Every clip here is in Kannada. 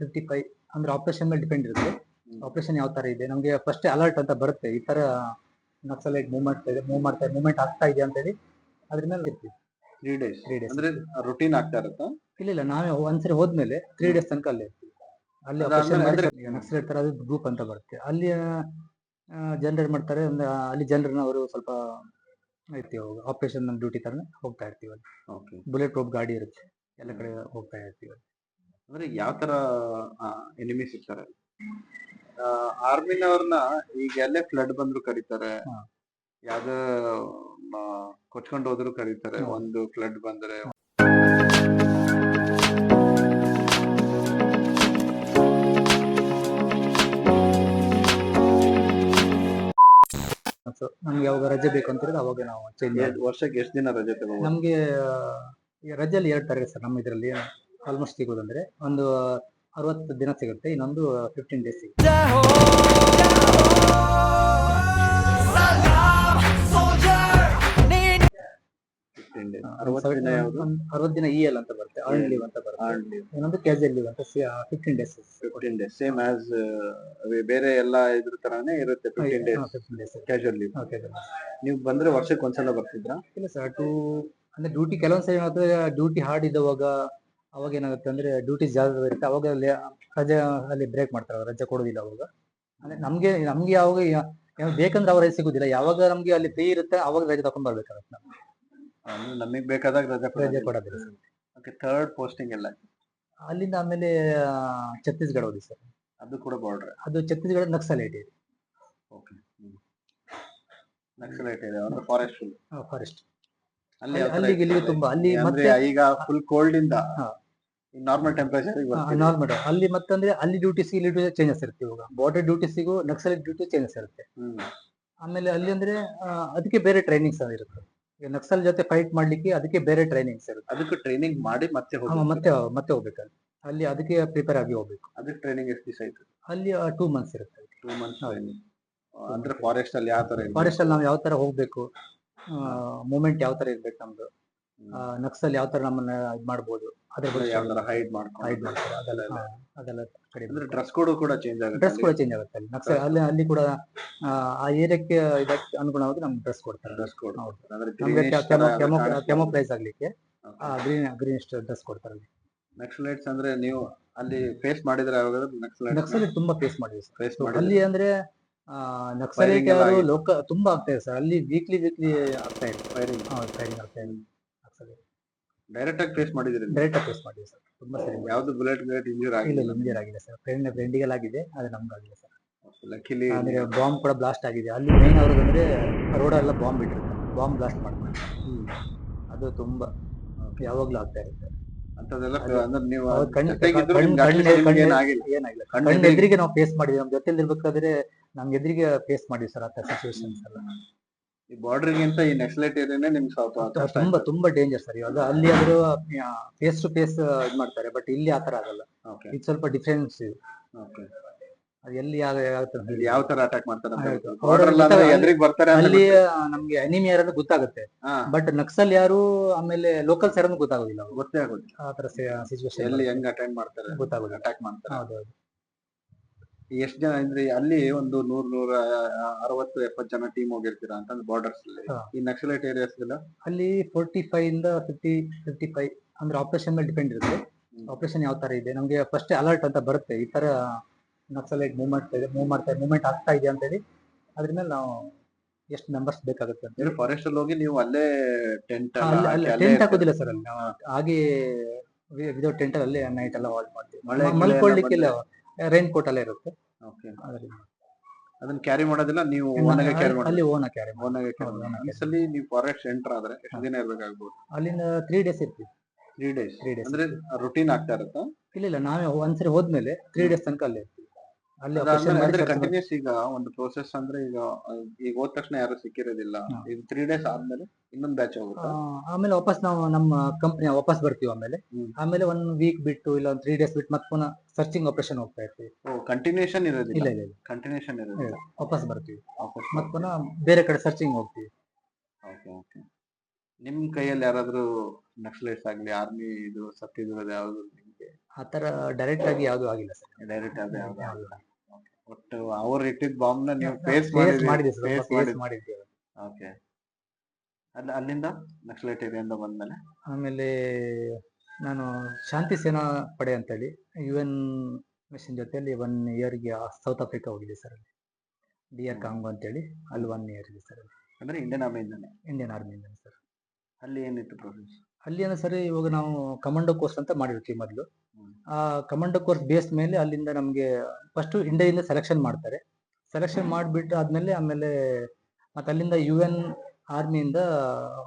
ಫಿಫ್ಟಿ ಫೈವ್ ಅಂದ್ರೆ ಆಪರೇಷನ್ ಮೇಲೆ ಡಿಪೆಂಡ್ ಇರುತ್ತೆ. ಆಪರೇಷನ್ ಯಾವ ತರ ಇದೆ? ನಮಗೆ ಫಸ್ಟ್ ಅಲರ್ಟ್ ಅಂತ ಬರುತ್ತೆ. ಈ ತರ ನಕ್ಸಲೈಟ್ ಮೂವ್ಮೆಂಟ್ ಇದೆ ಮೂವ್ ಮಾಡ್ತಾ ಮೂವ್ಮೆಂಟ್ ಆಗ್ತಾ ಇದೆ ಅಂತ ಹೇಳಿ ಅದ್ರ ಮೇಲೆ ಇರ್ತೀವಿ. ತ್ರೀ ಡೇಸ್ ತ್ರೀ ಡೇಸ್ ಅಂದ್ರೆ ರೂಟೀನ್ ಆಗ್ತಾ ಇರುತ್ತಾ? ಇಲ್ಲ ಇಲ್ಲ. ನಾವೇ ಒಂದ್ಸರಿ ಹೋದ್ಮೇಲೆ ತ್ರೀ ಡೇಸ್ ತನಕ ಅಲ್ಲೇ ಇರ್ತೀವಿ. ಅಲ್ಲಿ ಆಪರೇಷನ್ ಅಂದ್ರೆ- ನಕ್ಸಲೈಟ್ ತರ ಅದು ಗ್ರೂಪ್ ಅಂತ ಬರುತ್ತೆ. ಅಲ್ಲಿ ಜನರೇಟ್ ಮಾಡ್ತಾರೆ ಅಂದ್ರೆ ಅಲ್ಲಿ ಜನರನ್ನ ಅವರು ಸ್ವಲ್ಪ ಇರ್ತೀವಿ ಆಪರೇಷನ್ ಡ್ಯೂಟಿ ತರ ಹೋಗ್ತಾ ಇರ್ತೀವಿ ಅಲ್ಲಿ. ಓಕೆ ಬುಲೆಟ್ ಪ್ರೂಫ್ ಗಾಡಿ ಇರುತ್ತೆ. ಎಲ್ಲ ಕಡೆ ಹೋಗ್ತಾ ಇರ್ತೀವಿ ಅಂದ್ರೆ ಯಾವ ತರ ಎನಿಮೀಸ್ ಇರ್ತಾರೆ? ಆರ್ಮಿನವ್ರನ್ನ ಈಗ ಎಲ್ಲೇ ಫ್ಲಡ್ ಬಂದ್ರು ಕರೀತಾರೆ. ಯಾವ್ದ ಕೊಚ್ಕೊಂಡು ಹೋದ್ರು ಕರೀತಾರೆ. ಒಂದು ಫ್ಲಡ್ ಬಂದ್ರೆ. ನಮ್ಗೆ ಯಾವಾಗ ರಜೆ ಬೇಕು ಅಂತ ಅವಾಗ ನಾವು ಚೇಂಜ್ ವರ್ಷಕ್ಕೆ ಎಷ್ಟು ದಿನ ರಜೆ ತಗೋ ನಮ್ಗೆ ಈ ರಜೆಯಲ್ಲಿ ಎರಡು ತಾರೀಕು ಸರ್ ನಮ್ಮ ಇದರಲ್ಲಿ. ಆಲ್ಮೋಸ್ಟ್ ಸಿಗೋದಂದ್ರೆ ಒಂದು ಅರವತ್ತು ದಿನ ಸಿಗುತ್ತೆ ಇನ್ನೊಂದು ಫಿಫ್ಟೀನ್ ಡೇಸ್ ಸಿಗುತ್ತೆ. ಅರವತ್ತು ದಿನ ಯಾವುದು? ಅರವತ್ತು ದಿನ ಇ ಎಲ್ ಅಂತ ಬರುತ್ತೆ ಅರ್ನ್ ಲೀವ್ ಅಂತ ಬರುತ್ತೆ. ಇನ್ನೊಂದು ಕ್ಯಾಶುಯಲ್ ಲೀವ್ ಅಂತ fifteen days fifteen days same as ಬೇರೆ ಎಲ್ಲ ಇದ್ರ ತರಾನೇ ಇರುತ್ತೆ fifteen days fifteen days casual leave okay ನೀವು ಬಂದ್ರೆ ವರ್ಷಕ್ಕೆ ಒಂದ್ಸಲ ಬರ್ತಿದ್ರಾ? ಇಲ್ಲ ಸರ್ ಟು ಅಂದ್ರೆ ಡ್ಯೂಟಿ ಕೆಲವೊಂದ್ಸಲ ಸರಿ ಡ್ಯೂಟಿ ಹಾರ್ಡ್ ಇದ್ದವಾಗ ಅವಾಗ ಏನಾಗುತ್ತೆ ಅಂದ್ರೆ ಡ್ಯೂಟಿ ಜಾಸ್ತಿ ಇರುತ್ತೆ. ಅವಾಗ ಅಲ್ಲಿ ರಜೆ ಅಲ್ಲಿ ಬ್ರೇಕ್ ಮಾಡ್ತಾರೆ ರಜೆ ಕೊಡೋದಿಲ್ಲ ಅವಾಗ. ಅಂದ್ರೆ ನಮ್ಗೆ ನಮ್ಗೆ ಯಾವಾಗ ಏನೋ ಬೇಕಂದ್ರೆ ಅವ್ರ ಸಿಗುದಿಲ್ಲ. ಯಾವಾಗ ನಮ್ಗೆ ಅಲ್ಲಿ ಫ್ರೀ ಇರುತ್ತೆ ಅವಾಗ ರಜೆ ತಗೊಂಡ್ ಬರ್ಬೇಕಾಗತ್ತೆ ನಾವು. ನಮಗ್ ಬೇಕಾದಾಗ ರಜೆ ರಜೆ ಕೊಡೋದಿಲ್ಲ ಸರ್. ಓಕೆ ಥರ್ಡ್ ಪೋಸ್ಟಿಂಗ್ ಎಲ್ಲ. ಅಲ್ಲಿಂದ ಆಮೇಲೆ ಛತ್ತೀಸ್ಗಢ ಹೋದಿ ಸರ್. ಅದು ಕೂಡ ಬಾರ್ಡರ್ ಅದು ಛತ್ತೀಸ್ಗಢ ನಕ್ಸಲೈಟ್ ಇದೆ ಓಕೆ ನಕ್ಸಲೈಟ್ ಇದೆ ಅಂದ್ರೆ ಫಾರೆಸ್ಟ್ ಫಾರೆಸ್ಟ್ ಅಲ್ಲಿ ಅಲ್ಲಿಗೆ ಇಲ್ಲಿಗೆ ತುಂಬಾ ಅಲ್ಲಿ ಮತ್ತೆ ಈಗ ಫುಲ್ ಕೋಲ್ಡ್ ಇಂದ. ನಾರ್ಮಲ್ ಟೆಂಪರೇಚರ್ ನಾರ್ಮಲ್ ಅಲ್ಲಿ ಮತ್ತಂದ್ರೆ ಅಲ್ಲಿ ಡ್ಯೂಟಿಸ್ ಇಲ್ಲಿ ಚೇಂಜಸ್ ಇರುತ್ತೆ ಇವಾಗ. ಬಾರ್ಡರ್ ಡ್ಯೂಟಿಸಿಗೂ ನಕ್ಸಲ್ ಡ್ಯೂಟಿ ಚೇಂಜಸ್ ಇರುತ್ತೆ. ಆಮೇಲೆ ಅಲ್ಲಿ ಅಂದ್ರೆ ಅದಕ್ಕೆ ಬೇರೆ ಟ್ರೈನಿಂಗ್ಸ್ ಇರುತ್ತೆ. ನಕ್ಸಲ್ ಜೊತೆ ಫೈಟ್ ಮಾಡ್ಲಿಕ್ಕೆ ಅದಕ್ಕೆ ಬೇರೆ ಟ್ರೈನಿಂಗ್ಸ್ ಇರುತ್ತೆ. ಅದಕ್ಕೆ ಟ್ರೈನಿಂಗ್ ಮಾಡಿ ಮತ್ತೆ ಮತ್ತೆ ಮತ್ತೆ ಹೋಗ್ಬೇಕು ಅಲ್ಲಿ. ಅದಕ್ಕೆ ಪ್ರಿಪೇರ್ ಆಗಿ ಹೋಗ್ಬೇಕು. ಅದಕ್ಕೆ ಟ್ರೈನಿಂಗ್ ಎಷ್ಟು ದಿವಸ ಆಯ್ತು? ಅಲ್ಲಿ ಟೂ ಮಂತ್ಸ್ ಇರುತ್ತೆ. ಟೂ ಮಂತ್ಸ್ ಅಂದ್ರೆ ಫಾರೆಸ್ಟ್ ಅಲ್ಲಿ ಯಾವ ತರ? ಫಾರೆಸ್ಟ್ ಅಲ್ಲಿ ನಾವು ಯಾವ ತರ ಹೋಗ್ಬೇಕು? ಮೂಮೆಂಟ್ ಯಾವ ತರ ಇರ್ಬೇಕು ನಮ್ದು? ನಕ್ಸಲ್ ಯಾವ ತರ ನಮ್ಮನ್ನ ಇದ್ ಮಾಡ್ಬೋದು? ಅದ್ರ ಬಗ್ಗೆ ಯಾವ ತರ ಹೈಡ್ ಮಾಡ್ಕೊಂಡು ಹೈಡ್ ಮಾಡ್ತಾರೆ ಅದೆಲ್ಲ ಅದೆಲ್ಲ. ಕಡಿಮೆ ಅಂದ್ರೆ ಡ್ರೆಸ್ ಕೋಡ್ ಕೂಡ ಚೇಂಜ್ ಆಗುತ್ತೆ ಡ್ರೆಸ್ ಕೂಡ ಚೇಂಜ್ ಆಗುತ್ತೆ ಅಲ್ಲಿ. ನಕ್ಸಲ್ ಅಲ್ಲಿ ಅಲ್ಲಿ ಕೂಡ ಆ, ಆ ಏರಿಯಾಕ್ಕೆ ಇದಕ್ಕೆ ಅನುಗುಣವಾಗಿ ನಮ್ಗೆ ಡ್ರೆಸ್ ಕೊಡ್ತಾರೆ ಡ್ರೆಸ್ ಕೋಡ್. ಅಂದ್ರೆ ಕೆಮೋ ಕೆಮೋಪ್ರೈಸ್ ಆಗ್ಲಿಕ್ಕೆ Okay. ಗ್ರೀನ್ ಗ್ರೀನ್ ಡ್ರೆಸ್ ಕೊಡ್ತಾರೆ ಅಲ್ಲಿ ನಕ್ಸಲೈಟ್ಸ್ ಅಂದ್ರೆ ನೀವು ಅಲ್ಲಿ ಫೇಸ್ ಮಾಡಿದ್ರೆ ಯಾವಾಗಾದ್ರೂ ನಕ್ಸಲೈಟ್ಸ್ ನಕ್ಸಲ್ ತುಂಬಾ ಫೇಸ್ ಮಾಡಿದ್ವಿ ಫೇಸ್ ಮಾಡಿ ಅಲ್ಲಿ ಅಂದ್ರೆ ನಕ್ಸಲೈಟ್ ಯಾರು ಲೋಕ ತುಂಬಾ ಆಗ್ತಾ ಇದೆ ಸರ್. ಅಲ್ಲಿ ವೀಕ್ಲಿ ವೀಕ್ಲಿ ಆಗ್ತಾ ಇದೆ. ಫೈರಿಂಗ್ ಫೈರಿಂಗ್ ಆಗ್ತಾ ಇದೆ. ಡೈರೆಕ್ಟ್ ಆಗಿ ಫೇಸ್ ಮಾಡಿದ್ರಿ ಡೈರೆಕ್ಟ್ ಆಗಿ ಫೇಸ್ ಮಾಡಿದ್ವಿ ಸರ್. ತುಂಬಾ ಸರಿ. ಯಾವ್ದು ಬುಲೆಟ್ ಬುಲೆಟ್ ಇಂಜೂರ್ ಆಗಿಲ್ಲ. ಇಂಜರ್ ಆಗಿದೆ ಸರ್. ಫ್ರೆಂಡ್ ಫ್ರೆಂಡಿಗೆಲ್ಲ ಆಗಿದೆ ಆದ್ರೆ ನಮ್ಗೆ ಆಗಿಲ್ಲ ಸರ್. ಲಕ್ಕಿಲಿ ಅಂದ್ರೆ ಬಾಂಬ್ ಕೂಡ ಬ್ಲಾಸ್ಟ್ ಆಗಿದೆ. ಅಲ್ಲಿ ಮೇನ್ ಅಂದ್ರೆ ರೋಡ್ ಎಲ್ಲ ಬಾಂಬ್ ಇಟ್ಟಿರುತ್ತೆ ಬಾಂಬ್ ಬ್ಲಾಸ್ಟ್ ಮಾಡ್ತಾರೆ. ಅದು ತುಂಬಾ ಯಾವಾಗ್ಲೂ ಆಗ್ತಾ ಇರುತ್ತೆ. ಅಂತದೆಲ್ಲ ಅದು- ಅಂದ್ರೆ ನೀವು ಜೊತೆಗಿದ್ರು ನಿಮ್ಗೆ at ನಿಮ್ಗೆ ಏನಾಗಿಲ್ಲ. ಏನಾಗಿಲ್ಲ. ಕಣ್ಣ್ ನಾವು ಫೇಸ್ ಮಾಡಿದ್ವಿ ನಮ್ ಜೊತೆಲಿ ಇರ್ಬೇಕಾದ್ರೆ ನಮ್ಗೆ ಎದುರಿಗೆ ಫೇಸ್ ಮಾಡಿದ್ವಿ ಸರ್ ಆ ಸಿಚುವೇಶನ್ಸ್ ಎಲ್ಲ. ಈ ಬಾರ್ಡರ್ ಗಿಂತ ಈ ನೆಕ್ಸ್ಲೆಟ್ ಏರಿಯಾನೇ ನಿಮ್ಗೆ ಸ್ವಲ್ಪ ತುಂಬಾ ತುಂಬಾ ಡೇಂಜರ್ ಸರ್ ಇವಾಗ. ಅಲ್ಲಿ ಆದ್ರೂ ಫೇಸ್ ಟು ಫೇಸ್ ಇದು ಮಾಡ್ತಾರೆ ಬಟ್ ಇಲ್ಲಿ ಆತರ ಆಗಲ್ಲ. ಇದು ಸ್ವಲ್ಪ ಡಿಫ್ರೆನ್ಸ್ ಇದೆ. ಅದು ಎಲ್ಲಿ ಯಾವ ಯಾವ ತರ ಇಲ್ಲಿ ಯಾವ ತರ ಅಟ್ಯಾಕ್ ಮಾಡ್ತಾರೆ ಎದುರಿಗೆ ಬರ್ತಾರೆ ಅಲ್ಲಿ ನಮ್ಗೆ ಅನಿಮಿ ಯಾರು ಗೊತ್ತಾಗುತ್ತೆ. ಬಟ್ ನಕ್ಸಲ್ ಯಾರು ಆಮೇಲೆ ಲೋಕಲ್ಸ್ ಯಾರನ್ನು ಗೊತ್ತಾಗೋದಿಲ್ಲ. ಗೊತ್ತೇ ಆಗುತ್ತೆ ಆ ತರ ಸಿಚುವೇಶನ್ ಎಲ್ಲಿ ಹೆಂಗ್ ಅಟೆಂಡ್ ಮಾಡ್ತಾರೆ ಗೊತ್ತಾಗೋದಿಲ್ಲ. ಅಟ್ಯಾಕ್ ಮಾಡ್ತಾರೆ. ಹೌದೌದು ಎಷ್ಟ್ ಜನ ಅಂದ್ರೆ ಅಲ್ಲಿ ಒಂದು ನೂರ್ ನೂರ ಅರವತ್ತು ಎಪ್ಪತ್ತು ಜನ ಟೀಮ್ ಹೋಗಿರ್ತೀರಾ ಅಂತಂದ್ರೆ ಬಾರ್ಡರ್ಸ್ ಅಲ್ಲಿ. ಹಾ. ಈ ನಕ್ಸಲೈಟ್ ಏರಿಯಾಸ್ ಎಲ್ಲ? ಅಲ್ಲಿ ಫೋರ್ಟಿ ಫೈವ್ ಇಂದ ಫಿಫ್ಟಿ ಫಿಫ್ಟಿ ಫೈವ್ ಅಂದ್ರೆ ಆಪರೇಷನ್ ಮೇಲೆ ಡಿಪೆಂಡ್ ಇರುತ್ತೆ. ಆಪರೇಷನ್ ಯಾವ ತರ ಇದೆ? ನಮ್ಗೆ ಫಸ್ಟ್ ಅಲರ್ಟ್ ಅಂತ ಬರುತ್ತೆ. ಈ ತರ ನಕ್ಸಲೈಟ್ ಮೂವ್ಮೆಂಟ್ ಇದೆ ಮೂವ್ ಮಾಡ್ತಾ ಮೂವ್ಮೆಂಟ್ ಆಗ್ತಾ ಇದೆ ಅಂತ ಹೇಳಿ ಅದ್ರ ಮೇಲೆ ನಾವು ಎಷ್ಟು ನಂಬರ್ಸ್ ಬೇಕಾಗುತ್ತೆ ಅಂತ ಹೇಳಿ ಫಾರೆಸ್ಟ್ ಅಲ್ಲಿ ಹೋಗಿ ನೀವು ಅಲ್ಲೇ ಟೆಂಟ್ ಟೆಂಟ್ ಹಾಕೋದಿಲ್ಲ ಸರ್ ಅಲ್ಲಿ ನಾವು. ಹಾಗೆ ವಿದೌಟ್ ಟೆಂಟ್ ಅಲ್ಲಿ ನೈಟ್ ಎಲ್ಲ ವಾಲ್ ಮಾಡ್ತೀವಿ. ಮಳೆ ಮ- ಎಲ್ಲ ಮಲ್ಕೊಳ್ಳಿಕ್ಕೆಲ್ಲ ರೈನ್ ಕೋಟ್ ಅಲ್ಲೇ ಇರುತ್ತೆ. ಅದರಿಂದ ಅದನ್ನ ಕ್ಯಾರಿ ಮಾಡೋದಿಲ್ಲ ನೀವು ಓನಾಗೆ ಕ್ಯಾರಿ ಮಾಡಿ ಅಲ್ಲಿ ಓನ ಕ್ಯಾರಿ ಓನಾಗೆ ಕ್ಯಾರಿ ಮಾಡಿ ಸಲ ನೀವು ಫಾರೆಸ್ಟ್ ಎಂಟರ್ ಆದ್ರೆ ಎಷ್ಟು. ದಿನ ಇರ್ಬೇಕಾಗ್ಬೋದು? ಅಲ್ಲಿಂದ ತ್ರೀ ಡೇಸ್ ಇರ್ತೀವಿ. ತ್ರೀ ಡೇಸ್ ತ್ರೀ ಡೇಸ್ ಅಂದ್ರೆ ರೂಟೀನ್ ಆಗ್ತಾ ಇರುತ್ತಾ? ಇಲ್ಲ ಇಲ್ಲ ನಾವೇ ಒಂದ್ಸರಿ ಹೋದ್ಮೇಲೆ ತ್ರೀ ಡೇಸ್ ತನಕ ಅಲ್ಲೇ ಇರ್ತೀವಿ. ಅಲ್ಲಿ ಕಂಟಿನ್ಯೂಸ್ ಈಗ ಒಂದು ಪ್ರೋಸೆಸ್ ಅಂದ್ರೆ ಈಗ ಈಗ ಹೋದ ತಕ್ಷಣ ಯಾರು ಸಿಕ್ಕಿರೋದಿಲ್ಲ. ಈಗ ತ್ರೀ ಡೇಸ್ ಆದ್ಮೇಲೆ ಇನ್ನೊಂದು ಬ್ಯಾಚ್ ಹೋಗುತ್ತೆ. ಆಮೇಲೆ ವಾಪಸ್ ನಾವು ನಮ್ಮ ಕಂಪ್ನಿ ವಾಪಸ್ ಬರ್ತೀವಿ ಆಮೇಲೆ. ಆಮೇಲೆ ಒನ್ ವೀಕ್ ಬಿಟ್ಟು ಇಲ್ಲ ತ್ರೀ ಡೇಸ್ ಬಿಟ್ಟು ಮತ್ತೆ ಪುನಃ ಸರ್ಚಿಂಗ್ ಆಪರೇಷನ್ ಹೋಗ್ತಾ ಇರ್ತೀವಿ. ಓ ಕಂಟಿನ್ಯೂಷನ್ ಇರೋದಿಲ್ಲ. ಇಲ್ಲ ಇಲ್ಲ ಕಂಟಿನ್ಯೂಷನ್ ಇರೋದಿಲ್ಲ. ವಾಪಸ್ ಬರ್ತೀವಿ. ಮತ್ತೆ ಪುನಃ ಬೇರೆ ಕಡೆ ಸರ್ಚಿಂಗ್ ಹೋಗ್ತೀವಿ. ಓಕೆ ಓಕೆ ನಿಮ್ ಕೈಯಲ್ಲಿ ಯಾರಾದ್ರೂ ನಕ್ಸಲೈಟ್ಸ್ ಆಗ್ಲಿ ಆರ್ಮಿ ಇದು ಸತ್ತಿರೋದು ಯಾವ್ದು ನಿಮ್ಗೆ? ಆ ತರ ಡೈರೆಕ್ಟ್ ಆಗಿ ಯಾವ್ದು ಆಗಿಲ್ಲ ಸರ್. ಡೈರೆಕ್ಟ್ ಆಗಿ ಯಾವ್ದು ಆಗಿಲ್ಲ. ಒಟ್ಟು ಅವ್ರು ಇಟ್ಟಿದ್ ಬಾಂಬ್ನ ನೀವು ಫೇಸ್ ಮಾಡಿದ್ರಿ ಫೇಸ್ ಫೇಸ್ ಮಾಡಿದ್ವಿ ಓಕೆ ಅಲ್ಲಿ ಅಲ್ಲಿಂದ ನಕ್ಸಲೈಟ್ ಏರಿಯಿಂದ ಬಂದ್ಮೇಲೆ? ಆಮೇಲೆ ನಾನು ಶಾಂತಿ ಸೇನಾ ಪಡೆ ಅಂತೇಳಿ ಯು ಎನ್ ಮಿಷನ್ ಜೊತೆಯಲ್ಲಿ ಒನ್ ಇಯರ್ಗೆ ಸೌತ್ ಆಫ್ರಿಕಾ ಹೋಗಿದೆ ಸರ್ ಅಲ್ಲಿ. ಡಿ ಆರ್ ಕಾಂಗೋ ಅಂತೇಳಿ ಅಲ್ಲಿ ಒನ್ ಇಯರ್ ಇದೆ ಸರ್ ಅಂದ್ರೆ ಇಂಡಿಯನ್ ಆರ್ಮಿಯಿಂದನೇ ಇಂಡಿಯನ್ ಆರ್ಮಿಯಿಂದ ಸರ್. ಅಲ್ಲಿ ಏನಿತ್ತು ಪ್ರೊಸೆಸ್ ಅಲ್ಲಿ ಏನೋ ಸರ್ ಇವಾಗ ನಾವು ಕಮಾಂಡೋ ಕೋರ್ಸ್ ಅಂತ ಮಾಡಿರ್ತೀವಿ ಮೊದಲು. ಆ ಕಮಾಂಡೋ ಕೋರ್ಸ್ ಬೇಸ್ ಮೇಲೆ ಅಲ್ಲಿಂದ ನಮಗೆ ಫಸ್ಟ್ ಇಂಡಿಯಾದಿಂದ ಸೆಲೆಕ್ಷನ್ ಮಾಡ್ತಾರೆ. ಸೆಲೆಕ್ಷನ್ ಮಾಡಿಬಿಟ್ಟು ಆದ್ಮೇಲೆ ಆಮೇಲೆ ಮತ್ತೆ ಅಲ್ಲಿಂದ ಯು ಎನ್ ಆರ್ಮಿಯಿಂದ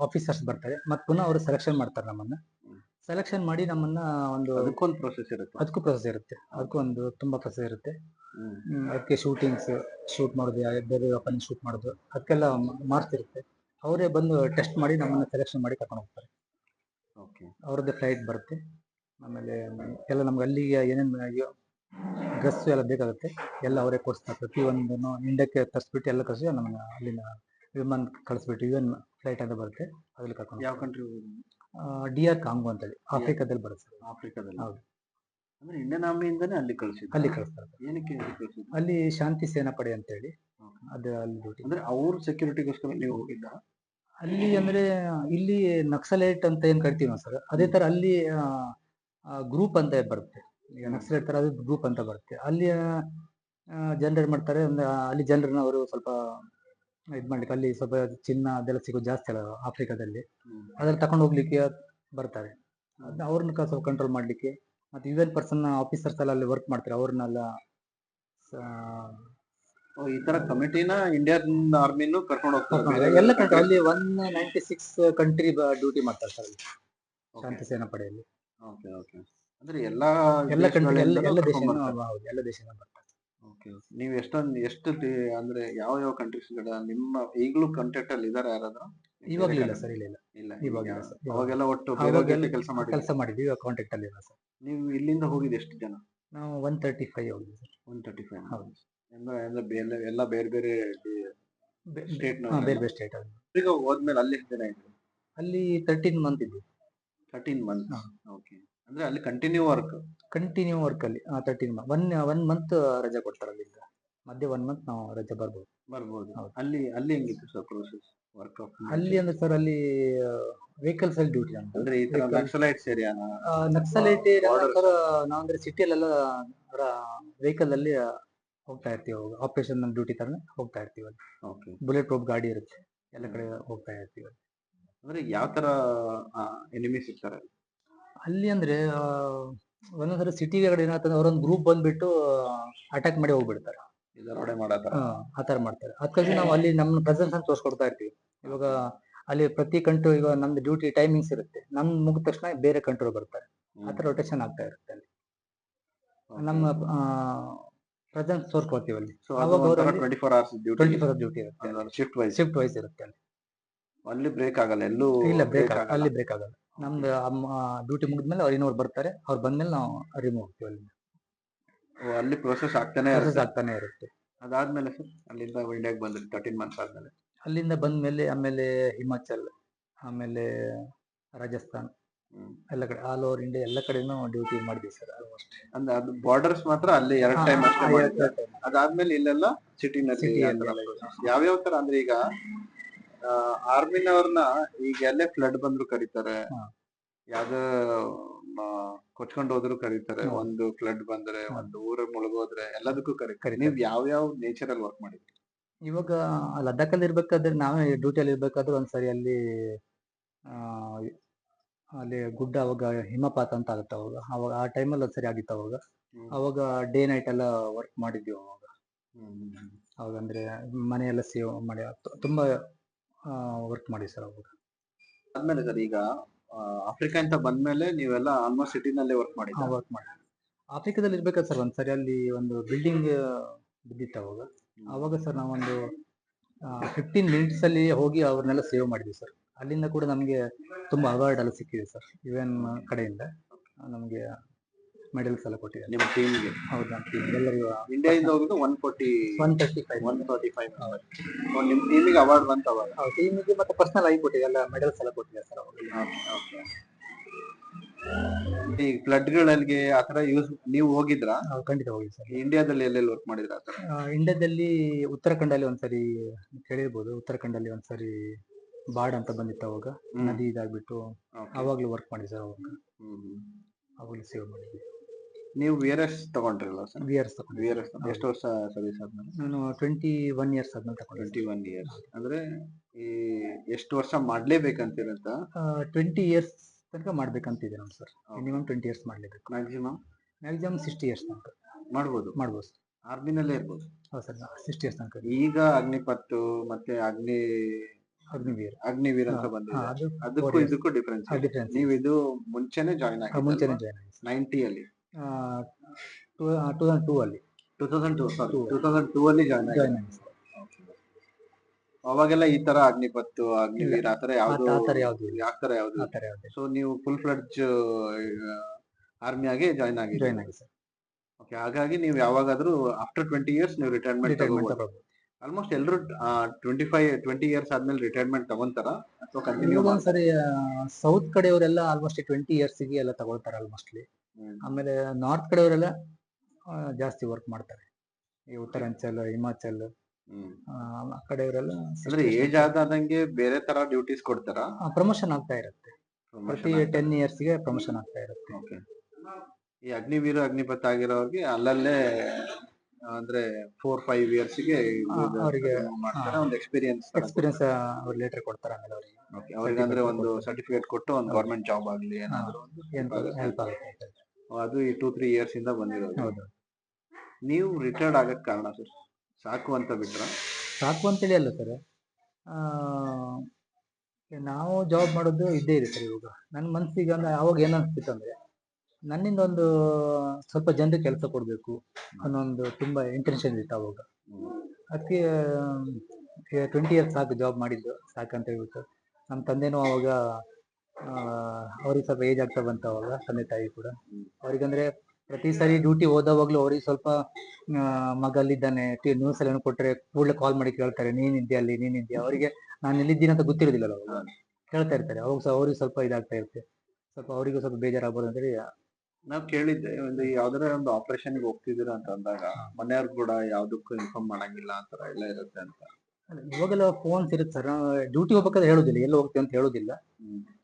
ಆಫೀಸರ್ಸ್ ಬರ್ತಾರೆ. ಮತ್ತೆ ಪುನಃ ಅವರು ಸೆಲೆಕ್ಷನ್ ಮಾಡ್ತಾರೆ ನಮ್ಮನ್ನ. ಸೆಲೆಕ್ಷನ್ ಮಾಡಿ ನಮ್ಮನ್ನ ಒಂದು ಅದಕ್ಕೊಂದು ಪ್ರೊಸೆಸ್ ಇರುತ್ತೆ. ಅದಕ್ಕೂ ಪ್ರೊಸೆಸ್ ಇರುತ್ತೆ. ಅದಕ್ಕೂ ಒಂದು ತುಂಬಾ ಪ್ರೊಸೆಸ್ ಇರುತ್ತೆ. ಅದಕ್ಕೆ ಶೂಟಿಂಗ್ಸ್ ಶೂಟ್ ಮಾಡೋದು ಬೇರೆ ವೆಪನ್ ಶೂಟ್ ಮಾಡೋದು ಅದಕ್ಕೆಲ್ಲ ಮಾರ್ಕ್ಸ್ ಇರುತ್ತೆ. ಅವರೇ ಬಂದು ಟೆಸ್ಟ್ ಮಾಡಿ ನಮ್ಮನ್ನ ಸೆಲೆಕ್ಷನ್ ಮಾಡಿ ಕರ್ಕೊಂಡು ಹೋಗ್ತಾರೆ. ಓಕೆ ಅವ್ರದ್ದೇ ಫ್ಲೈಟ್ ಬರುತ್ತೆ. ಆಮೇಲೆ ಎಲ್ಲ ನಮ್ಗೆ ಅಲ್ಲಿಗೆ ಏನೇನು ಡ್ರೆಸ್ ಎಲ್ಲ ಬೇಕಾಗುತ್ತೆ ಎಲ್ಲ ಅವರೇ ಕೊಡಿಸ್ತಾರೆ. ಪ್ರತಿಯೊಂದನ್ನು ಇಂಡಕ್ಕೆ ಇಂಡಿಯಾಕ್ಕೆ ತರಿಸ್ಬಿಟ್ಟು ಎಲ್ಲ ಕಳಿಸಿ ನಮಗೆ ಅಲ್ಲಿನ ವಿಮಾನ ಕಳಿಸ್ಬಿಟ್ಟು ಎನ್ ಫ್ಲೈಟ್ ಅಂತ ಬರುತ್ತೆ ಅದ್ರಲ್ಲಿ ಕರ್ಕೊಂಡು ಯಾವ ಕಂಟ್ರಿ ಡಿ ಆರ್ ಕಾಂಗೋ ಅಂತೇಳಿ ಆಫ್ರಿಕಾದಲ್ಲಿ ಬರುತ್ತೆ ಸರ್. ಆಫ್ರಿಕಾದಲ್ಲಿ? ಹೌದು. ಅಂದ್ರೆ ಇಂಡಿಯನ್ ಆರ್ಮಿಯಿಂದನೇ ಅಲ್ಲಿ ಕಳಿಸಿ ಅಲ್ಲಿ ಕಳಿಸ್ತಾರೆ. ಏನಕ್ಕೆ ಕಳಿಸಿದ್ರು ಅಲ್ಲಿ ಶಾಂತಿ ಸೇನಾ ಪಡೆ ಅಂತೇಳಿ ಹೇಳಿ ಅದು ಅಲ್ಲಿ ಡ್ಯೂಟಿ ಅಂದ್ರೆ ಅವ್ರ ಸೆಕ್ಯೂರಿಟಿಗೋಸ್ಕರ ನೀವು ಹೋಗಿದ್ದ? ಅಲ್ಲಿ ಅಂದ್ರೆ ಇಲ್ಲಿ ನಕ್ಸಲೈಟ್ ಅಂತ ಏನ್ ಕರಿತೀವಿ ನಾವು ಸರ್ ಅದೇ ತರ ಅಲ್ಲಿ ಗ್ರೂಪ್ ಅಂತ ಬರುತ್ತೆ. ಈಗ ನಕ್ಸಲೈಟ್ ತರ ಅದು ಗ್ರೂಪ್ ಅಂತ ಬರುತ್ತೆ. ಅಲ್ಲಿ ಜನರೇಟ್ ಮಾಡ್ತಾರೆ. ಅಲ್ಲಿ ಜನರನ್ನ ಅವರು ಸ್ವಲ್ಪ ಇದ್ ಮಾಡ್ಲಿಕ್ಕೆ ಅಲ್ಲಿ ಸ್ವಲ್ಪ ಚಿನ್ನ ಅದೆಲ್ಲ ಸಿಗೋದು ಜಾಸ್ತಿ ಅಲ್ಲ ಆಫ್ರಿಕಾದಲ್ಲಿ. ಅದ್ರಲ್ಲಿ ತಗೊಂಡು ಹೋಗ್ಲಿಕ್ಕೆ ಬರ್ತಾರೆ. ಅವ್ರನ್ನ ಸ್ವಲ್ಪ ಕಂಟ್ರೋಲ್ ಮಾಡ್ಲಿಕ್ಕೆ. ಮತ್ತೆ ಯು ಎನ್ ಪರ್ಸನ್ ಆಫೀಸರ್ಸ್ ಎಲ್ಲ ಅಲ್ಲಿ ವರ್ಕ್ ಮಾಡ್ತಾರೆ. ಅವ್ರನ್ನೆಲ್ಲ ಈ ತರ ಕಮಿಟಿನ ಇಂಡಿಯನ್ ಆರ್ಮಿನು ಕರ್ಕೊಂಡು ಹೋಗ್ತಾರೆ. ಎಲ್ಲ ಕಂಟ್ರಿ ಅಲ್ಲಿ one ninety six country duty ಮಾಡ್ತಾರೆ ಸರ್ ಶಾಂತಿ ಸೇನಾ ಪಡೆಯಲ್ಲಿ. Okay okay. ಅಂದ್ರೆ ಎಲ್ಲಾ ಎಲ್ಲ ಕಂಟ್ರಿ ಎಲ್ಲ ದೇಶಗಳಿಂದಲೂ ಎಲ್ಲ ಕರ್ಕೊಂಡ್ ದೇಶ. ಹೌದು ಎಲ್ಲ ಬರ್ತಾರೆ okay. ನೀವು ಎಷ್ಟೊಂದು ಎಷ್ಟು ದಿ- ಅಂದ್ರೆ ಯಾವ ಯಾವ ಕಂಟ್ರೀಸ್ ನಿಮ್ಮ ಈಗಲೂ ಕಾಂಟ್ಯಾಕ್ಟ್ ಅಲ್ಲಿ ಇದಾರೆ ಯಾರಾದ್ರೂ? ಇವಾಗ್ಲೂ ಇಲ್ಲ ಸರ್ ಇಲ್ಲ ಇಲ್ಲ. ಇಲ್ಲ ಇವಾಗ ಈಗ ಇಲ್ಲ sir. ಅವಾಗೆಲ್ಲ ಒಟ್ಟು ಅವಾಗೆಲ್ಲ ಕೆಲಸ ಮಾಡಿ ಕೆಲಸ ಮಾಡಿದ್ವಿ ಇವಾಗ ಕಾಂಟ್ಯಾಕ್ಟ್ ಅಲ್ಲಿ ಇಲ್ಲ ಸರ್. ನೀವು ಇಲ್ಲಿಂದ ಹೋಗಿದ್ ಎಷ್ಟು ಜನ? ನಾವು ಒನ್ ತರ್ಟಿ ಫೈವ್ ಹೋಗಿದ್ವಿ ಸರ್. ಒನ್ ತರ್ಟಿ ಫೈವ್ ಹೌದು. ಅಂದ್ರೆ ಅಂದ್ರೆ ಬೇರೆ ಎಲ್ಲ ಬೇರೆ ಬೇರೆ ಸ್ಟೇಟ್ ಹಾ, ಬೇರೆ ಬೇರೆ ಸ್ಟೇಟ್ ಈಗ ಹೋದ್ಮೇಲೆ ಅಲ್ಲಿ ಎಷ್ಟು ಜನ ಇದ್ರು ಅಲ್ಲಿ ತರ್ಟೀನ್ ಮಂತ್ ಇದ್ವಿ ಥರ್ಟೀನ್ ಮಂತ್ ಓಕೆ ಅಂದ್ರೆ ಅಲ್ಲಿ ಕಂಟಿನ್ಯೂ ವರ್ಕ್ ಕಂಟಿನ್ಯೂ ವರ್ಕ್ ಅಲ್ಲಿ. ತರ್ಟೀನ್ ಒನ್ ಒನ್ ಮಂತ್ ರಜೆ ಕೊಡ್ತಾರೆ ಅಲ್ಲಿಂದ ಮಧ್ಯೆ ಒನ್ ಮಂತ್ ನಾವು ರಜೆ ಬರ್ಬೋದು. ಬರ್ಬೋದು. ಅಲ್ಲಿ ಅಲ್ಲಿ ಹೆಂಗಿತ್ತು ಸರ್ ಪ್ರೋಸೆಸ್ ವರ್ಕ್ ಅಲ್ಲಿ ಅಂದ್ರೆ ಸರ್ ಅಲ್ಲಿ ವೆಹಿಕಲ್ಸ್ ಅಲ್ಲಿ ಡ್ಯೂಟಿ ಅಂತ. ಅಂದ್ರೆ ಈ ತರ Naxalites area Naxalite area sir ನಾವಂದ್ರೆ ಸಿಟಿಯಲ್ಲೆಲ್ಲ ವೆಹಿಕಲ್ ಅಲ್ಲಿ ಹೋಗ್ತಾ ಇರ್ತೀವಿ. ಆಪರೇಷನ್ ಡ್ಯೂಟಿ ತರ ಹೋಗ್ತಾ ಇರ್ತೀವಿ ಅಲ್ಲಿ. ಓಕೆ ಬುಲೆಟ್ ಪ್ರೂಫ್ ಗಾಡಿ ಇರುತ್ತೆ. ಎಲ್ಲ ಕಡೆ ಹೋಗ್ತಾ ಇರ್ತೀವಿ. ಅಂದ್ರೆ ಯಾವ ತರ ಎನಿಮೀಸ್ ಇರ್ತಾರೆ ಅಲ್ಲಿ ಅಂದ್ರೆ ಒಂದೊಂದ್ಸರಿ ಸಿಟಿ ಕಡೆ ಏನಾಗ್ತದೆ ಅವ್ರೊಂದು ಗ್ರೂಪ್ ಬಂದ್ಬಿಟ್ಟು ಅಟ್ಯಾಕ್ ಮಾಡಿ ಹೋಗ್ಬಿಡ್ತಾರೆ. ಆ, ತರ ಮಾಡ್ತಾರೆ. ಅದಕ್ಕಾಗಿ ನಾವು ಅಲ್ಲಿ ನಮ್ಮ ಪ್ರೆಸೆನ್ಸ್ ಅನ್ನು ತೋರಿಸ್ಕೊಡ್ತಾ ಇರ್ತೀವಿ. ಇವಾಗ ಅಲ್ಲಿ ಪ್ರತಿ ಕಂಟ್ರಿ ಈಗ ನಮ್ದು ಡ್ಯೂಟಿ ಟೈಮಿಂಗ್ಸ್ ಇರುತ್ತೆ. ನಮ್ ಮುಗಿದ ತಕ್ಷಣ ಬೇರೆ ಕಂಟ್ರೋಲ್ ಬರ್ತಾರೆ. ಆತರ ತರ ರೊಟೇಷನ್ ಆಗ್ತಾ ಇರುತ್ತೆ ಅಲ್ಲಿ. ನಮ್ಮ ಪ್ರೆಸೆನ್ಸ್ ತೋರ್ಸ್ಕೊಳ್ತೀವಿ ಅಲ್ಲಿ. ಟ್ವೆಂಟಿ ಫೋರ್ ಅವರ್ಸ್ ಡ್ಯೂಟಿ ಇರುತ್ತೆ ಶಿಫ್ಟ್ ವೈಸ್ ಶಿಫ್ಟ್ ವೈಸ್ ಇರುತ್ತೆ ಅಲ್ಲಿ. ಅಲ್ಲಿ ಬ್ರೇಕ್ ಆಗಲ್ಲ ಎಲ್ಲೂ ಇಲ್ಲ ಬ್ರೇಕ್ ಅಲ್ಲಿ ಬ್ರೇಕ್ ಆಗಲ್ಲ. ನಮ್ದು ಡ್ಯೂಟಿ ಮುಗಿದ್ಮೇಲೆ ಅವ್ರು ಇನ್ನೊಬ್ರು ಬರ್ತಾರೆ ಅವ್ರು ಬಂದ್ಮೇಲೆ ನಾವು ರಿಮೂವ್ ಹೋಗ್ತೀವಿ ಅಲ್ಲಿ ಅಲ್ಲಿ ಪ್ರೊಸೆಸ್ ಆಗ್ತಾನೆ ಇರುತ್ತೆ. ಆಗ್ತಾನೆ ಇರುತ್ತೆ. ಅದಾದ್ಮೇಲೆ ಸರ್ ಅಲ್ಲಿಂದ ಇಂಡಿಯಾಗೆ ಬಂದ್ರಿ ತರ್ಟೀನ್ ಮಂತ್ಸ್ ಆದ್ಮೇಲೆ. ಅಲ್ಲಿಂದ ಬಂದ್ಮೇಲೆ ಆಮೇಲೆ ಹಿಮಾಚಲ್ ಆಮೇಲೆ ರಾಜಸ್ಥಾನ್. ಎಲ್ಲ ಕಡೆ ಆಲ್ ಓವರ್ ಇಂಡಿಯಾ ಎಲ್ಲ ಕಡೆನೂ ಡ್ಯೂಟಿ ಮಾಡಿದ್ವಿ ಸರ್ ಆಲ್ಮೋಸ್ಟ್ ಅಂದ್ರೆ ಅದು ಬಾರ್ಡರ್ಸ್ ಮಾತ್ರ ಅಲ್ಲಿ ಎರಡ್ ಟೈಮ್ ಅಷ್ಟೇ ಅದಾದ್ಮೇಲೆ ಇಲ್ಲೆಲ್ಲ ಸಿಟಿನಲ್ಲಿ ಯಾವ್ಯಾವ ತರ ಅಂದ್ರೆ ಈಗ ಆರ್ಮಿನವ್ರನ್ನ ಈಗ ಎಲ್ಲೇ ಫ್ಲಡ್ ಬಂದ್ರು ಕರೀತಾರೆ. ಯಾವ್ದ ಕೊಚ್ಕೊಂಡ್ ಹೋದ್ರು ಕರೀತಾರೆ. ಒಂದು ಫ್ಲಡ್ ಬಂದ್ರೆ ಒಂದು ಊರ ಮುಳುಗೋದ್ರೆ ಎಲ್ಲದಕ್ಕೂ ಕರೀತಾರೆ. ನೀವ್ ಯಾವ ಯಾವ ನೇಚರ್ ಅಲ್ಲಿ ವರ್ಕ್ ಮಾಡಿದ್ರಿ? ಇವಾಗ ಲದ್ದಾಖಲ್ಲಿ ಇರ್ಬೇಕಾದ್ರೆ ನಾವೇ ಡ್ಯೂಟಿಯಲ್ಲಿ ಇರ್ಬೇಕಾದ್ರೆ ಒಂದ್ಸರಿ ಅಲ್ಲಿ ಆ, ಅಲ್ಲಿ ಗುಡ್ಡ ಅವಾಗ ಹಿಮಪಾತ ಅಂತ ಆಗುತ್ತೆ ಅವಾಗ. ಅವಾಗ ಆ ಟೈಮಲ್ಲಿ ಒಂದ್ಸರಿ ಆಗಿತ್ತು ಅವಾಗ. ಅವಾಗ ಡೇ ನೈಟ್ ಎಲ್ಲ ವರ್ಕ್ ಮಾಡಿದ್ವಿ ಅವಾಗ. ಅವಾಗ ಅಂದ್ರೆ ಮನೆಯೆಲ್ಲ ಸೇವ್ ಮಾಡಿ ತುಂಬಾ ವರ್ಕ್ ಮಾಡಿ ಸರ್ ಅವಾಗ. ಆದ್ಮೇಲೆ ಸರ್ ಈಗ ಆಫ್ರಿಕಾ ಅಂತ ಬಂದ್ಮೇಲೆ ನೀವೆಲ್ಲ ಆಲ್ಮೋಸ್ಟ್ ಸಿಟಿನಲ್ಲೇ ವರ್ಕ್ ಮಾಡಿ ವರ್ಕ್ ಮಾಡಿ ಆಫ್ರಿಕಾದಲ್ಲಿ ಇರ್ಬೇಕಾದ್ರೆ ಸರ್ ಒಂದ್ಸರಿ ಅಲ್ಲಿ ಒಂದು ಬಿಲ್ಡಿಂಗ್ ಬಿದ್ದಿತ್ತು ಅವಾಗ. ಅವಾಗ ಸರ್ ನಾವೊಂದು ಫಿಫ್ಟೀನ್ ಮಿನಿಟ್ಸ್ ಅಲ್ಲಿ ಹೋಗಿ ಅವ್ರನ್ನೆಲ್ಲ ಸೇವ್ ಮಾಡಿದ್ವಿ ಸರ್. ಅಲ್ಲಿಂದ ಕೂಡ ನಮಗೆ ತುಂಬಾ ಅವಾರ್ಡ್ ಎಲ್ಲ ಸಿಕ್ಕಿದೆ ಸರ್ ಇವೆನ್ ಕಡೆಯಿಂದ. ನಮಗೆ ಮೆಡಲ್ಸ್ ಎಲ್ಲ ಕೊಟ್ಟಿದ್ದಾರೆ. ನಿಮ್ಮ ಟೀಮ್ಗೆ ಹೌದಾ? ಎಲ್ಲರಿಗೂ ಇಂಡಿಯಾದಿಂದ ಹೋಗಿದ್ದು one forty one thirty five one thirty five ನಿಮ್ ಟೀಮಿಗೆ ಅವಾರ್ಡ್ ಬಂತ ಅವಾಗ? ಟೀಮಿಗೆ ಮತ್ತೆ ಪರ್ಸನಲ್ ಆಗಿ ಕೊಟ್ಟಿದೆ ಎಲ್ಲ ಮೆಡಲ್ಸ್ ಎಲ್ಲ ಕೊಟ್ಟಿದ್ದಾರೆ ಸರ್ ಅವಾಗ ಈ ಫ್ಲಡ್ಗಳಲ್ಲಿ ಆತರ ಯೂಸ್ ನೀವು ಹೋಗಿದ್ರಾ? ನಾವು ಖಂಡಿತ ಹೋಗಿ ಸರ್. ಇಂಡಿಯಾದಲ್ಲಿ ಎಲ್ಲೆಲ್ಲಿ ವರ್ಕ್ ಮಾಡಿದ್ರ ಆತರ ಆ, ಇಂಡಿಯಾದಲ್ಲಿ ಉತ್ತರಾಖಂಡಲ್ಲಿ ಒಂದ್ಸರಿ ಕೇಳಿರ್ಬೋದು ಉತ್ತರಾಖಂಡಲ್ಲಿ ಒಂದ್ಸರಿ ಬಾಡ್ ಅಂತ ಬಂದಿತ್ತು ಅವಾಗ. ನದಿ ಇದಾಗ್ಬಿಟ್ಟು. ಅವಾಗ್ಲೂ ವರ್ಕ್ ಮಾಡಿದ್ರು ಸರ್ ಅವಾಗ. ಅವಾಗಲೂ ಸೇವ್ ಮಾಡಿದ್ವಿ. ನೀವು ವಿ ಆರ್ ಎಸ್ ತಗೊಂಡ್ರಲ್ಲ ಸರ್ ವಿ ಆರ್ಸ್ ತಗೊಂಡು ವಿ ಆರ್ ಎಸ್ ಎಷ್ಟು ವರ್ಷ ಸರ್ವಿಸ್ ಆದ್ಮೇಲೆ? ನಾನು ಟ್ವೆಂಟಿ ಒನ್ ಇಯರ್ಸ್ ಆದ್ಮೇಲೆ ತಗೊಂಡೆ ಟ್ವೆಂಟಿ ಒನ್ ಇಯರ್ಸ್ ಅಂದ್ರೆ ಈ ಎಷ್ಟು ವರ್ಷ ಮಾಡ್ಲೇಬೇಕಂತಿರಂತ ಟ್ವೆಂಟಿ ಇಯರ್ಸ್ ತನಕ ಮಾಡ್ಬೇಕಂತಿದೆ ನೋಡಿ ಸರ್ ಮಿನಿಮಮ್ ಟ್ವೆಂಟಿ ಇಯರ್ಸ್ ಮಾಡ್ಲೇಬೇಕು. ಮ್ಯಾಕ್ಸಿಮಮ್ ಮ್ಯಾಕ್ಸಿಮಮ್ ಸಿಕ್ಸ್ಟಿ ಇಯರ್ಸ್ ತನಕ. ಮಾಡ್ಬೋದು. ಮಾಡ್ಬೋದು ಸರ್ ಆರ್ಮಿನಲ್ಲೇ ಇರ್ಬೋದು. ಹೌದು ಸರ್ ಸಿಕ್ಸ್ಟಿ ಇಯರ್ಸ್ ತನಕ. ಈಗ ಅಗ್ನಿಪತ್ತು ಮತ್ತೆ ಅಗ್ನಿ ಅಗ್ನಿವೀರ್. ಅಗ್ನಿವೀರ್ ಅಂತ ಬಂದಿದೆ. ಅದು ಅದಕ್ಕೂ ಇದಕ್ಕೂ ಡಿಫ್ರೆನ್ಸ್ ಡಿಫ್ರೆನ್ಸ್ ನೀವು ಇದು ಮುಂಚೆನೆ ಜಾಯ್ನ್ ಮುಂಚೆನೆ ಆಗಿ ಜಾಯ್ನ್ ಆಗಿ ನೈಂಟಿ ಅಲ್ಲಿ. ಟೂ ತೌಸಂಡ್ ಟೂ ಅಲ್ಲಿ. Two thousand two sorry two thousand two ಅಲ್ಲಿ ಜಾಯ್ನ್ ಜಾಯ್ನ್ ಆಗಿ ಸರ್ ಅವಾಗೆಲ್ಲ ಈ ತರ ಅಗ್ನಿಪತ್ತು ಅಗ್ನಿವೀರ್ ಆತರ ಯಾವ್ದು ಆ ತರ ಯಾವ್ದು ಇಲ್ಲ. ಆ ತರ ಯಾವ್ದು ಆ ತರ ಯಾವ್ದು ಸೊ ನೀವು ಫುಲ್ ಫ್ಲಡ್ಜ್ ಆರ್ಮಿ ಆಗಿ ಜಾಯ್ನ್ ಆಗಿ ಜಾಯ್ನ್ ಆಗಿ ಸರ್ ಓಕೆ ಹಾಗಾಗಿ ನೀವು ಯಾವಾಗಾದ್ರೂ ಆಫ್ಟರ್ ಟ್ವೆಂಟಿ ಇಯರ್ಸ್ ನೀವು ರಿಟೈರ್ಮೆಂಟ್ ರಿಟೈರ್ಮೆಂಟ್ ತಗೋಬಹುದು ಆಲ್ಮೋಸ್ಟ್ ಎಲ್ಲರೂ ಟ್ವೆಂಟಿ ಫೈವ್ ಟ್ವೆಂಟಿ ಇಯರ್ಸ್ ಆದ್ಮೇಲೆ ರಿಟೈರ್ಮೆಂಟ್ ತಗೊಂತಾರ? ಅಥವಾ ಕಂಟಿನ್ಯೂ ಇವಾಗ ಒಂದ್ಸರಿ ಸೌತ್ ಕಡೆಯವರೆಲ್ಲ ಆಲ್ಮೋಸ್ಟ್ ಟ್ವೆಂಟಿ ಗೆ ಎಲ್ಲ ತಗೊಳ್ತಾರೆ ಆಲ್ಮೋಸ್ಟ್ಲಿ ಆಮೇಲೆ ನಾರ್ತ್ ಕಡೆಯವರೆಲ್ಲ ಜಾಸ್ತಿ ವರ್ಕ್ ಮಾಡ್ತಾರೆ. ಈ ಉತ್ತರಾಂಚಲ್ ಹಿಮಾಚಲ್ ಆ ಕಡೆಯವರೆಲ್ಲ ಅಂದ್ರೆ ಏಜ್ ಆದಂಗೆ ಬೇರೆ ತರ ಡ್ಯೂಟೀಸ್ ಕೊಡ್ತಾರ? ಪ್ರಮೋಷನ್ ಆಗ್ತಾ ಇರುತ್ತೆ. ಪ್ರತಿ ಟೆನ್ಗೆ ಪ್ರಮೋಷನ್ ಆಗ್ತಾ ಇರುತ್ತೆ. ಓಕೆ ಈ ಅಗ್ನಿವೀರ ಅಗ್ನಿಪಥ ಆಗಿರೋರಿಗೆ ಅಲ್ಲಲ್ಲೇ ಅಂದ್ರೆ ಫೋರ್ ಫೈವ್ ಇಯರ್ಸ್ಗೆ ಅವರಿಗೆ ಮಾಡ್ತಾರೆ ಒಂದು ಎಕ್ಸ್ಪೀರಿಯನ್ಸ್ ಎಕ್ಸ್ಪೀರಿಯನ್ಸ್ ಅವ್ರು ಲೇಟರ್ ಕೊಡ್ತಾರೆ ಆಮೇಲೆ ಅವರಿಗೆ. ಅವರಿಗೆ ಅಂದ್ರೆ ಒಂದು ಸರ್ಟಿಫಿಕೇಟ್ ಕೊಟ್ಟು ಒಂದು ಗವರ್ಮೆಂಟ್ ಜಾಬ್ ಆಗ್ಲಿ ಏನಾದ್ರು ಹೆಲ್ಪ್ ಆಗುತ್ತೆ ಅದು ಈ ಟೂ ತ್ರೀ ಇಯರ್ಸ್ ಇಂದ ಬಂದಿರೋದು. ಹೌದು. ನೀವು ರಿಟೈರ್ಡ್ ಆಗಕ್ ಕಾರಣ ಸರ್ ಸಾಕು ಅಂತ ಬಿಟ್ರ? ಸಾಕು ಅಂತೇಳಿ ಅಲ್ಲ ಸರ್ ನಾವು ಜಾಬ್ ಮಾಡೋದು ಇದ್ದೇ ಇದೆ ಸರ್ ಇವಾಗ. ನನ್ನ ಮನಸ್ಸಿಗೆ ಅಂದ್ರೆ ಅವಾಗ ಏನು ಅನ್ಸ್ತಿತ್ತು ಅಂದ್ರೆ ನನ್ನಿಂದ ಒಂದು ಸ್ವಲ್ಪ ಜನರಿಗೆ ಕೆಲಸ ಕೊಡಬೇಕು ಅನ್ನೋ ಒಂದು ತುಂಬಾ ಇಂಟೆನ್ಷನ್ ಇತ್ತು ಅವಾಗ. ಅದಕ್ಕೆ ಟ್ವೆಂಟಿ ಇಯರ್ಸ್ ಸಾಕು ಜಾಬ್ ಮಾಡಿದ್ದು ಸಾಕಂತ ಹೇಳ್ಬಿಟ್ಟು ನಮ್ಮ ತಂದೆನೂ ಅವಾಗ ಅವ್ರಿಗೆ ಸ್ವಲ್ಪ ಏಜ್ ಆಗ್ತಾ ಬಂತು ಅವಾಗ ತಂದೆ ತಾಯಿ ಕೂಡ. ಅವ್ರಿಗಂದ್ರೆ ಪ್ರತಿ ಸಾರಿ ಡ್ಯೂಟಿ ಹೋದವಾಗ್ಲೂ ಅವ್ರಿಗೆ ಸ್ವಲ್ಪ ಆ, ಮಗ ಅಲ್ಲಿದ್ದಾನೆ ನ್ಯೂಸ್ ಎಲ್ಲ ಕೊಟ್ರೆ ಕೂಡಲೇ ಕಾಲ್ ಮಾಡಿ ಕೇಳ್ತಾರೆ ನೀನಿದ್ಯಾ ಅಲ್ಲಿ ನೀನಿದ್ಯಾ ಅವರಿಗೆ ನಾನು ಎಲ್ಲಿದ್ದೀನಿ ಅಂತ ಗೊತ್ತಿರೋದಿಲ್ಲ ಅವಾಗ ಕೇಳ್ತಾ ಇರ್ತಾರೆ. ಅವಾಗ ಸಹ ಅವ್ರಿಗೆ ಸ್ವಲ್ಪ ಇದಾಗ್ತಾ ಇರುತ್ತೆ. ಸ್ವಲ್ಪ ಅವರಿಗೂ ಸ್ವಲ್ಪ ಬೇಜಾರಾಗ್ಬೋದು ಅಂತೇಳಿ ನಾವು ಕೇಳಿದ್ದೆ ಒಂದು ಯಾವ್ದಾರ ಒಂದು ಆಪರೇಷನ್ಗೆ ಹೋಗ್ತಿದ್ದೀರಾ ಅಂತ ಅಂದಾಗ ಮನೆಯವ್ರು ಕೂಡ ಯಾವ್ದಕ್ಕೂ ಇನ್ಫಾರ್ಮ್ ಮಾಡಂಗಿಲ್ಲ ಆ ತರ ಎಲ್ಲ ಇರುತ್ತೆ ಅಂತ. ಇವಾಗೆಲ್ಲ ಫೋನ್ಸ್ ಇರುತ್ತೆ ಸರ್. ಡ್ಯೂಟಿ ಹೋಗ್ಬೇಕಾದ್ರೆ ಹೇಳೋದಿಲ್ಲ ಎಲ್ಲಿ ಹೋಗ್ತೀವಿ ಅಂತ ಹೇಳೋದಿಲ್ಲ. ಅಂದ್ರೆ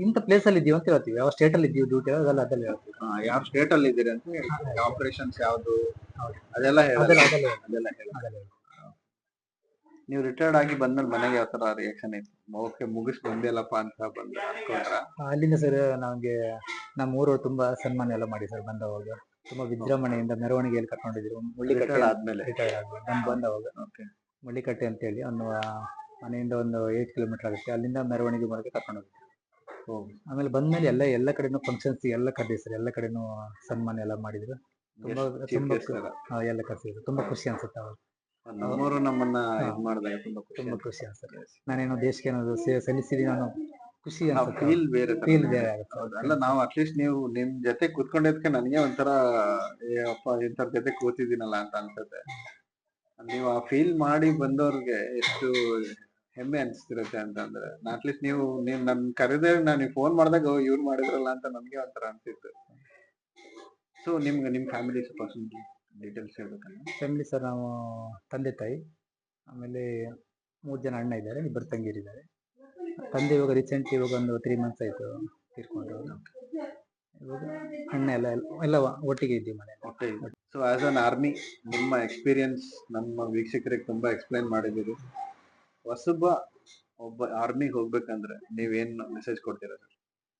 ಇಂಥ ಪ್ಲೇಸ್ ಅಲ್ಲಿ ಇದೀವಿ ಅಂತ ಹೇಳ್ತೀವಿ ಯಾವ ಸ್ಟೇಟ್ ಅಲ್ಲಿ ಇದೀವಿ ಡ್ಯೂಟಿ ಅದೆಲ್ಲ ಅದೆಲ್ಲ ಹೇಳ್ತೀವಿ ಯಾವ ಸ್ಟೇಟ್ ಅಲ್ಲಿ ಇದ್ದೀರಿ ಅಂತ ಹೇಳ್ತೀವಿ ಆಪರೇಷನ್ಸ್ ಯಾವ್ದು ಅದೆಲ್ಲ. ಅದೆಲ್ಲ ಅದೆಲ್ಲ ಅದೆಲ್ಲ ಹೇಳಲ್ಲ. ನೀವು ರಿಟೈರ್ಡ್ ಆಗಿ ಬಂದ್ಮೇಲೆ ಮನೆಗೆ ಯಾವ ತರ ರಿಯಾಕ್ಷನ್ ಇತ್ತು ಓಕೆ ಮುಗಿಸ್ ಬಂದಿಲ್ಲಪ್ಪ ಅಂತ ಬಂದ ಅಲ್ಲಿಂದ ಸರ್ ನಮ್ಗೆ ನಮ್ಮ ಊರು ತುಂಬಾ ಸನ್ಮಾನ ಎಲ್ಲ ಮಾಡಿ ಸರ್ ಬಂದವಾಗ ತುಂಬಾ ವಿಜೃಂಭಣೆಯಿಂದ ಮೆರವಣಿಗೆಯಲ್ಲಿ ಕರ್ಕೊಂಡಿದ್ರು ಮುಳ್ಳಿಕಟ್ಟೆ ಆದ್ಮೇಲೆ ರಿಟೈರ್ಡ್ ಆಗಿ ನಮ್ ಬಂದವಾಗ ಓಕೆ ಮುಳ್ಳಿಕಟ್ಟೆ ಅಂತ ಹೇಳಿ ಒಂದು ಮನೆಯಿಂದ ಒಂದು ಏಟ್ ಕಿಲೋಮೀಟರ್ ಆಗುತ್ತೆ ಅಲ್ಲಿಂದ ಮೆರವಣಿಗೆ ಮೂಲಕ ಕರ್ಕೊಂಡು ಹೋಗಿದ್ರು ಆಮೇಲೆ ಬಂದ್ಮೇಲೆ ಎಲ್ಲ ಎಲ್ಲ ಕಡೆನೂ ಫಂಕ್ಷನ್ಸ್ ಎಲ್ಲ ಕರೆದಿ ಸರ್ ಎಲ್ಲ ಕಡೆನೂ ಸನ್ಮಾನ ಎಲ್ಲ ಮಾಡಿದ್ರು. ತುಂಬಾ ತುಂಬಾ ಎಲ್ಲ ಕರ್ಸಿದ್ರು ತುಂಬಾ ಖುಷಿ ಅನ್ಸುತ್ತೆ ಅವ್ರು. ನಮ್ಮವರು ನಮ್ಮನ್ನ. ಇದ್ ಮಾಡಿದಾಗ ತುಂಬಾ ಖುಷಿ ತುಂಬಾ ಖುಷಿ ಅನ್ಸುತ್ತೆ. ನಾನೇನೋ ದೇಶಕ್ಕೆ ಏನಾದ್ರು ಸೇವೆ ಸಲ್ಲಿಸಿದೀನಿ ಅನ್ನೋ ಖುಷಿ ಅನ್ಸುತ್ತೆ ಫೀಲ್ ಬೇರೆ ತರ. ಫೀಲ್ ಬೇರೆ ಆಗುತ್ತೆ. ಹೌದು. ಅಲ್ಲ ನಾವು ಅಟ್ಲೀಸ್ಟ್ ನೀವು ನಿಮ್ ಜೊತೆ ಕೂತ್ಕೊಂಡಿದ್ಕೆ ನನಗೆ ಒಂಥರ ಏ ಅಪ್ಪ ಇಂಥವ್ರ ಜೊತೆ ಕೂತಿದ್ದೀನಲ್ಲ ಅಂತ ಅನ್ಸುತ್ತೆ. ನೀವು ಆ ಫೀಲ್ ಮಾಡಿ ಬಂದವ್ರಿಗೆ ಎಷ್ಟು ಹೆಮ್ಮೆ ಅನ್ಸ್ತಿರುತ್ತೆ ಅಂತಂದ್ರೆ. ಅಟ್ಲೀಸ್ಟ್ ನೀವು ನೀವ್ ನನ್ ಕರೆದೇ ನಾನು ಫೋನ್ ಮಾಡಿದಾಗ ಇವ್ರು ಮಾಡಿದ್ರಲ್ಲ ಅಂತ ನಮ್ಗೆ ಒಂಥರ ಅನ್ಸಿತ್ತು. ಸೊ ನಿಮ್ಗೆ ನಿಮ್ ಫ್ಯಾಮಿಲಿ ಸ್ವಲ್ಪ ಡೀಟೇಲ್ಸ್ ಹೇಳ್ಬೇಕಂದ್ರೆ ಫ್ಯಾಮಿಲಿ ಸರ್ ನಾವು ತಂದೆ ತಾಯಿ ಆಮೇಲೆ ಮೂರು ಜನ ಅಣ್ಣ ಇದ್ದಾರೆ ಇಬ್ಬರು ತಂಗಿರಿದ್ದಾರೆ. ತಂದೆ ಇವಾಗ ರೀಸೆಂಟ್ ಇವಾಗ ಒಂದು ತ್ರೀ ಮಂತ್ಸ್ ಆಯ್ತು ತೀರ್ಕೊಂಡು ಇವಾಗ ಅಣ್ಣ ಎಲ್ಲ ಎಲ್ಲ ಒಟ್ಟಿಗೆ ಇದ್ದೀವಿ ಮನೆ ಸೊ ಆಸ್ ಅನ್ ಆರ್ಮಿ ನಿಮ್ಮ ಎಕ್ಸ್ಪೀರಿಯನ್ಸ್ ನಮ್ಮ ವೀಕ್ಷಕರಿಗೆ ತುಂಬಾ ಎಕ್ಸ್ಪ್ಲೈನ್ ಮಾಡಿದ್ದೀರಿ. ಹೊಸಬ ಒಬ್ಬ ಆರ್ಮಿಗೆ ಹೋಗ್ಬೇಕಂದ್ರೆ ನೀವೇನ್ ಮೆಸೇಜ್ ಕೊಡ್ತೀರಾ ಸರ್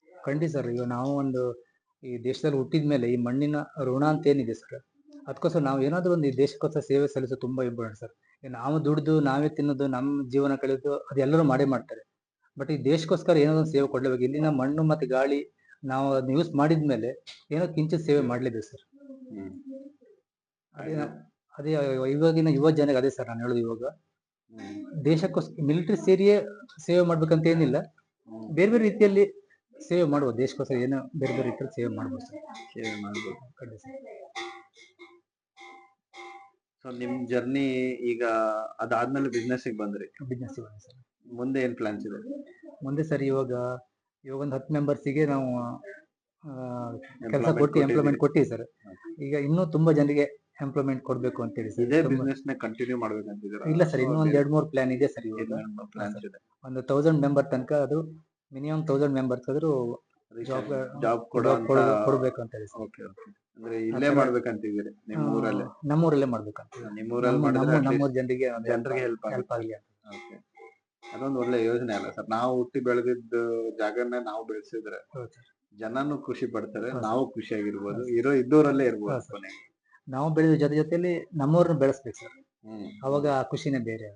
ಖಂಡಿತ ಸರ್ ಈಗ ನಾವು ಒಂದು ಈ ದೇಶದಲ್ಲಿ ಹುಟ್ಟಿದ ಮೇಲೆ ಈ ಮಣ್ಣಿನ ಋಣ ಅಂತ ಏನಿದೆ ಸರ್ ಅದಕ್ಕೋಸ್ಕರ ನಾವು ಏನಾದರೂ ಒಂದು ಈ ದೇಶಕ್ಕೋಸ್ಕರ ಸೇವೆ ಸಲ್ಲಿಸೋದು ತುಂಬಾ ಇಂಪಾರ್ಟೆಂಟ್ ಸರ್ ನಾವು ದುಡ್ದು ನಾವೇ ತಿನ್ನೋದು ನಮ್ಮ ಜೀವನ ಕಳೆಯೋದು ಅದೆಲ್ಲರೂ ಮಾಡೇ ಮಾಡ್ತಾರೆ. ಬಟ್ ಈ ದೇಶಕ್ಕೋಸ್ಕರ ಏನೋ ಒಂದು ಸೇವೆ ಕೊಡ್ಲೇಬೇಕು. ಇಲ್ಲಿನ ಮಣ್ಣು ಮತ್ತೆ ಗಾಳಿ ನಾವು ಅದನ್ನ ಯೂಸ್ ಮಾಡಿದ್ಮೇಲೆ ಏನೋ ಕಿಂಚಿತ್ ಸೇವೆ ಮಾಡ್ಲೇಬೇಕು ಸರ್ ಅದೇ ಅದೇ ಇವಾಗಿನ ಯುವ ಜನಕ್ಕೆ ಅದೇ ಸರ್ ನಾನು ಹೇಳೋದು ಇವಾಗ. ದೇಶಕ್ಕೋಸ್ಕರ ಮಿಲಿಟರಿ ಸೇರಿಯೇ ಸೇವೆ ಮಾಡ್ಬೇಕಂತ ಏನಿಲ್ಲ. ಬೇರೆ ಬೇರೆ ರೀತಿಯಲ್ಲಿ ಸೇವೆ ಮಾಡ್ಬೋದು. ದೇಶಕ್ಕೋಸ್ಕರ ಏನೋ ಬೇರೆ ಬೇರೆ ರೀತಿಯಲ್ಲಿ ಸೇವೆ ಮಾಡ್ಬೋದು ಸರ್. ಸೇವೆ ಮಾಡ್ಬೋದು. ಖಂಡಿತ ಸರ್. ಸೊ ನಿಮ್ ಜರ್ನಿ ಈಗ ಅದಾದ್ಮೇಲೆ ಬಿಸ್ನೆಸ್ ಬಂದ್ರಿ. Business sir. ಮುಂದೆ ಏನ್ ಪ್ಲಾನ್ಸ್ ಇದೆ? ಮುಂದೆ ಸರ್ ಇವಾಗ ಇವಾಗ ಒಂದು ಹತ್ತು ಮೆಂಬರ್ಸಿಗೆ ನಾವು ಕೆಲಸ ಕೊಟ್ಟು ಎಂಪ್ಲಾಯ್ಮೆಂಟ್ ಕೊಟ್ಟಿವಿ ಸರ್. ಈಗ ಇನ್ನೂ ತುಂಬಾ ಜನರಿಗೆ ಎಂಪ್ಲಾಯ್ಮೆಂಟ್ ಕೊಡ್ಬೇಕು ಅಂತೇಳಿ ಸರ್. ಇದೇ ಬಿಸ್ನೆಸ್ನ ಕಂಟಿನ್ಯೂ ಮಾಡ್ಬೇಕಂತಿದ್ದೀರಾ? ಇಲ್ಲ ಸರ್ ಇನ್ನೂ ಒಂದ್ ಎರಡ್ ಮೂರ್ ಪ್ಲಾನ್ ಇದೆ ಸರ್ ಇವಾಗ. ಒಂದು ತೌಸಂಡ್ ಮೆಂಬರ್ ತನಕ ಅದು ಮಿನಿಮಮ್ ತೌಸಂಡ್ ಮೆಂಬರ್ಸ್ ಆದ್ರೂ ಜಾಬ್ ಜಾಬ್ ಕೊಡಬೇಕು ಅಂತ ಅಂತ ಹೇಳಿ ಓಕೆ ಅಂದ್ರೆ ಇಲ್ಲೇ ಆತರ- ಮಾಡ್ಬೇಕಂತಿದ್ದೀರಿ ನಿಮ್ಮ ಊರಲ್ಲೇ ನಮ್ಮ ನಮ್ಮೂರಲ್ಲೇ ಮಾಡ್ಬೇಕಂತ. ನಿಮ್ಮ ಊರಲ್ಲಿ ಮಾಡಿದ್ರೆ ನಮ್ಮ ಜನರಿಗೆ ಜನರಿಗೆ ಹೆಲ್ಪ್ ಹೆಲ್ಪ್ ಆಗಲಿ ಅಂತ. ಓಕೆ ಅದೊಂದು ಒಳ್ಳೆ ಯೋಜನೆ ಅಲ್ಲ ಸರ್. ನಾವು ಹುಟ್ಟಿ ಬೆಳೆದಿದ್ದ ಜಾಗನೇ ನಾವು ಬೆಳೆಸಿದ್ರೆ. ಜನನು ಖುಷಿ ಪಡ್ತಾರೆ. ನಾವು ಖುಷಿಯಾಗಿರ್ಬೋದು ಇರೋ ಇದ್ದೂರಲ್ಲೇ ಇರ್ಬೋದು ಕೊನೆಗೆ. ನಾವು ಬೆಳೆದ ಜೊತೆ ಜೊತೆಯಲ್ಲಿ ನಮ್ಮವ್ರನ್ನ ಬೆಳೆಸ್ಬೇಕು. ಸರ್ ಅವಾಗ ಆ ಖುಷಿನೇ ಬೇರೆ.